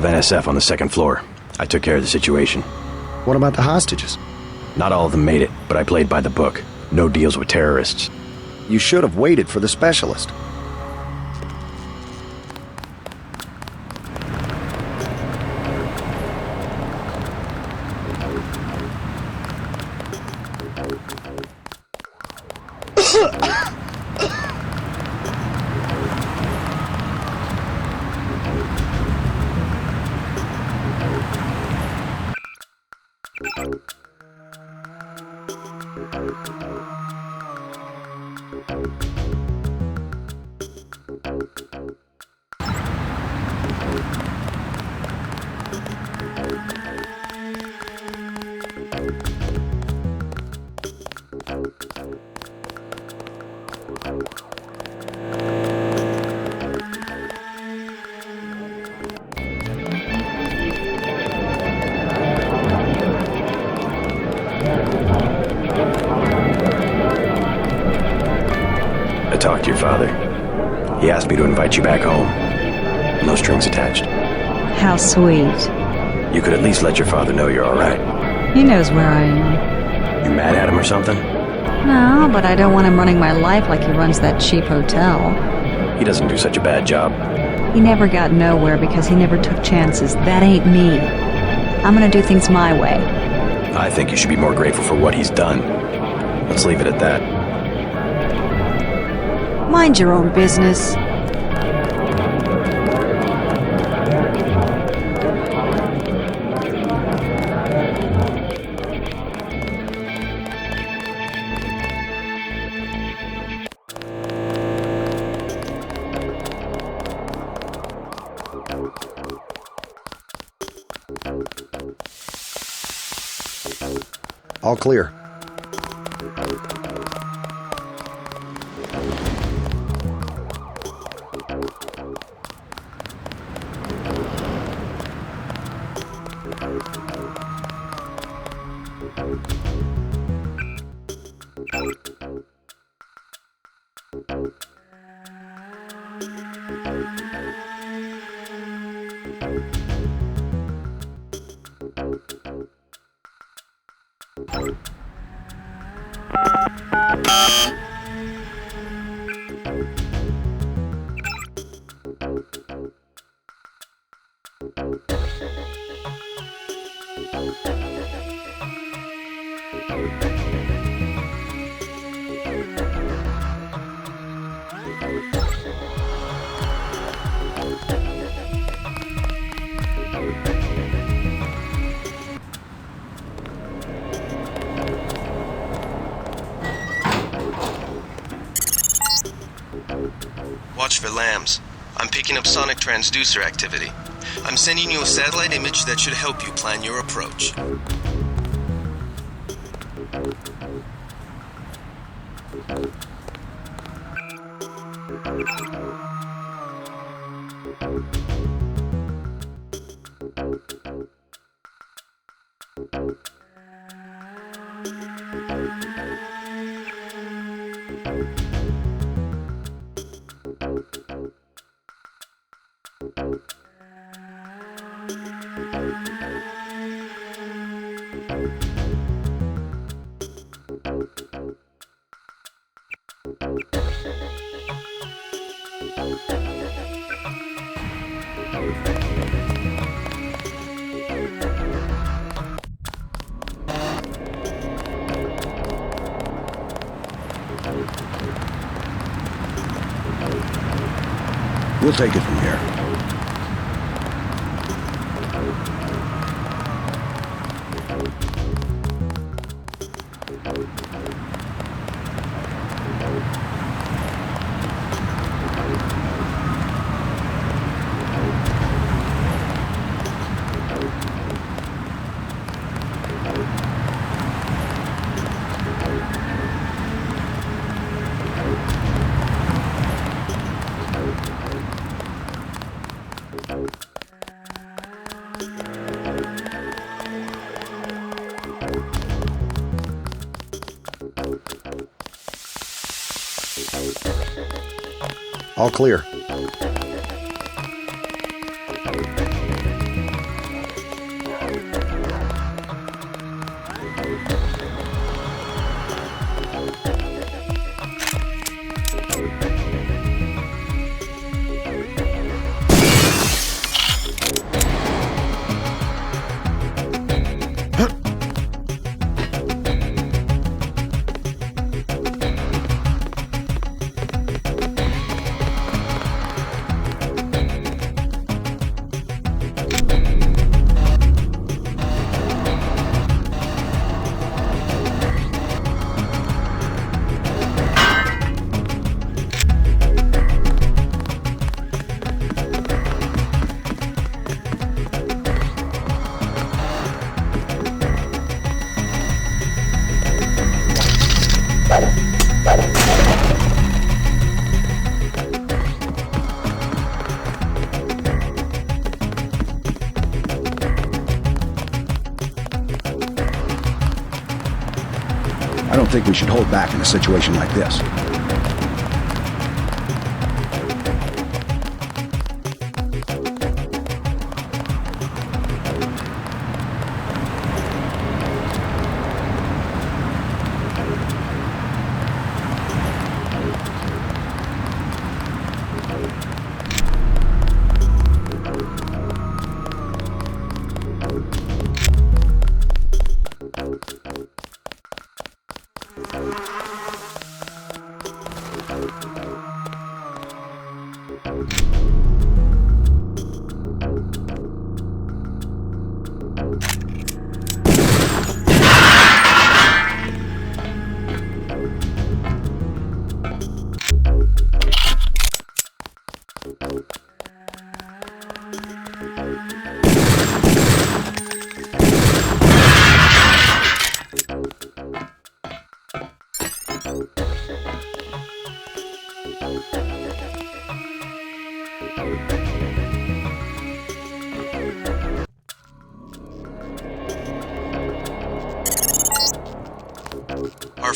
of NSF on the second floor. I took care of the situation. What about the hostages? Not all of them made it, but I played by the book. No deals with terrorists. You should have waited for the specialist. Father. He asked me to invite you back home. No strings attached. How sweet. You could at least let your father know you're alright. He knows where I am. You mad at him or something? No, but I don't want him running my life like he runs that cheap hotel. He doesn't do such a bad job. He never got nowhere because he never took chances. That ain't me. I'm gonna do things my way. I think you should be more grateful for what he's done. Let's leave it at that. Mind your own business. All clear. Transducer activity. I'm sending you a satellite image that should help you plan your approach. We'll take it from here. All clear. Think we should hold back in a situation like this.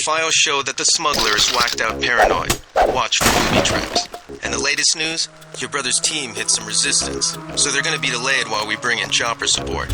Files show that the smuggler is whacked out paranoid. Watch for booby traps. And the latest news? Your brother's team hit some resistance, so they're gonna be delayed while we bring in chopper support.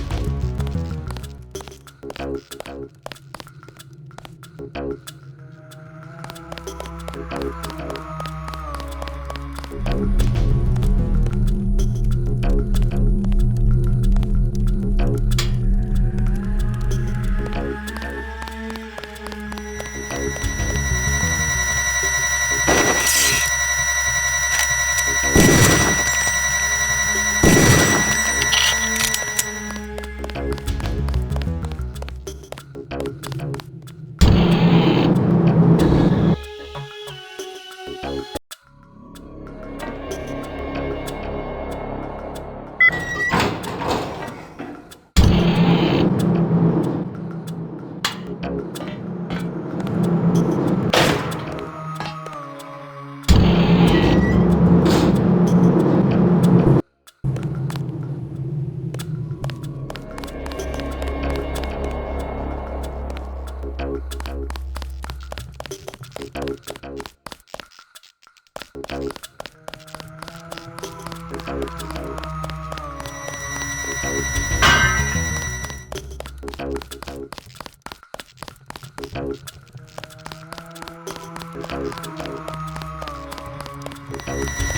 Thank you.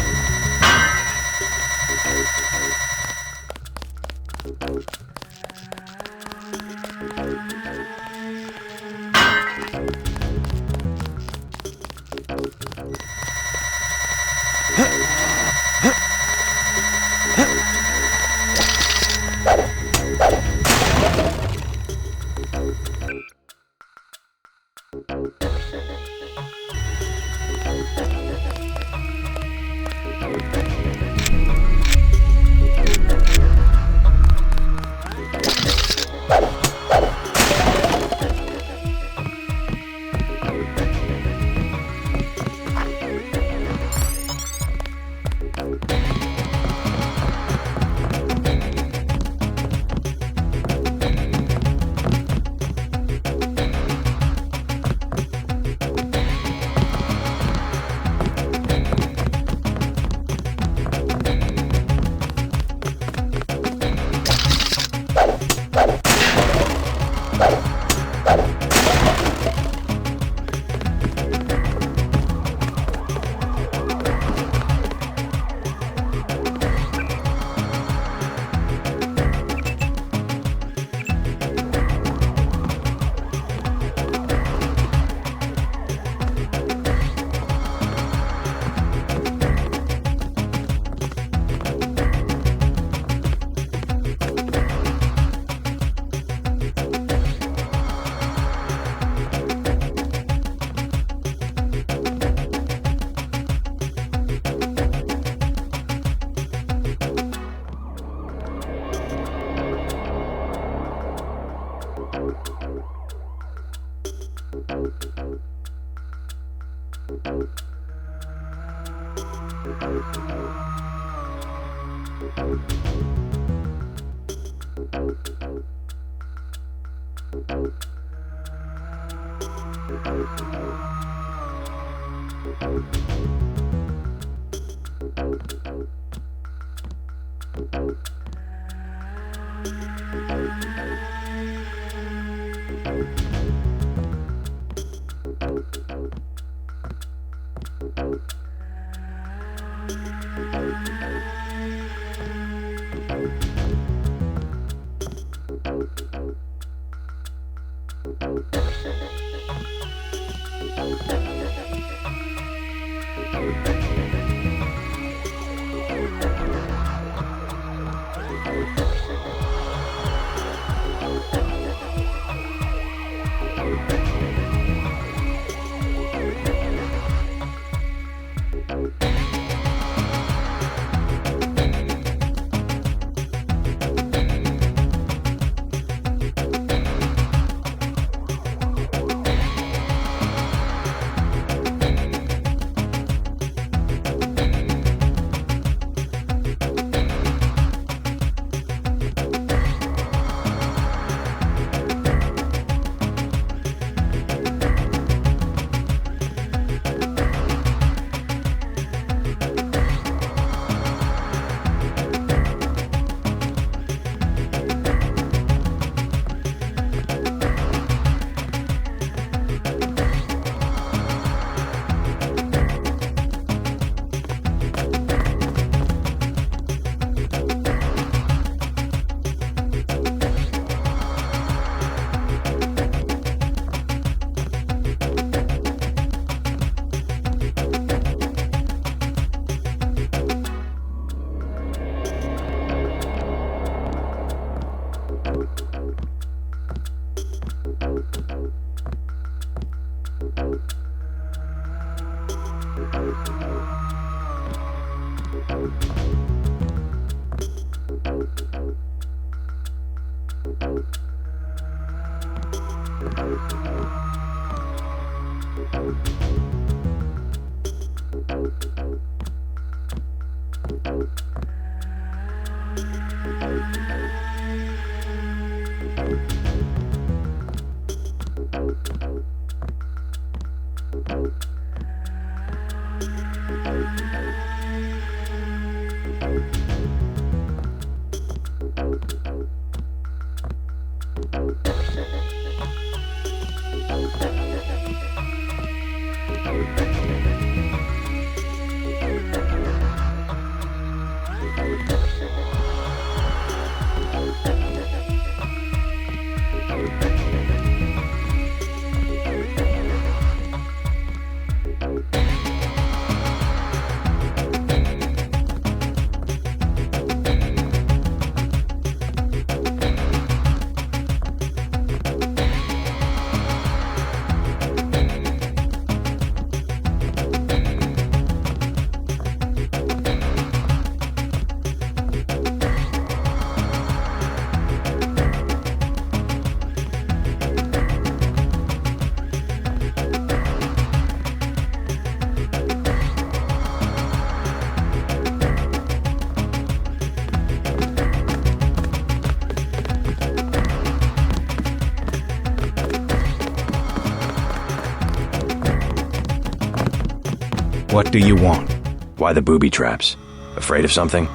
What do you want? Why the booby traps? Afraid of something?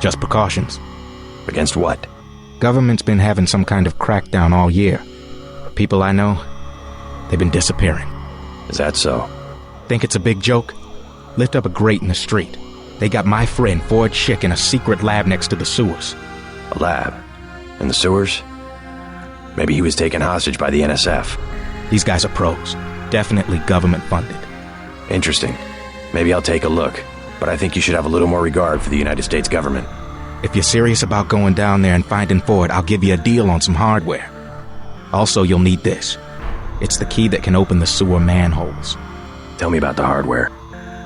Just precautions. Against what? Government's been having some kind of crackdown all year. People I know, they've been disappearing. Is that so? Think it's a big joke? Lift up a grate in the street. They got my friend Ford Schick in a secret lab next to the sewers. A lab? In the sewers? Maybe he was taken hostage by the NSF. These guys are pros. Definitely government funded. Interesting. Maybe I'll take a look, but I think you should have a little more regard for the United States government. If you're serious about going down there and finding Ford, I'll give you a deal on some hardware. Also, you'll need this. It's the key that can open the sewer manholes. Tell me about the hardware.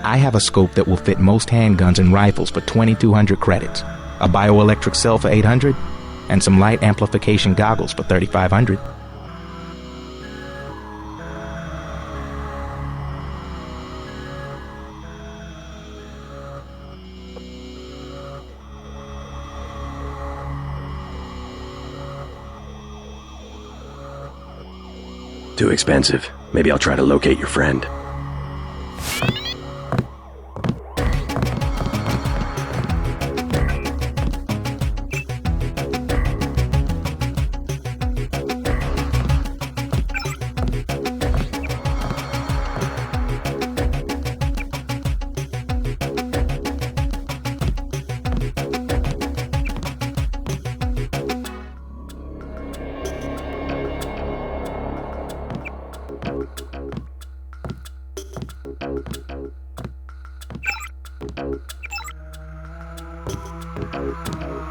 I have a scope that will fit most handguns and rifles for 2200 credits, a bioelectric cell for 800, and some light amplification goggles for 3500. Too expensive. Maybe I'll try to locate your friend. Oh, oh, oh.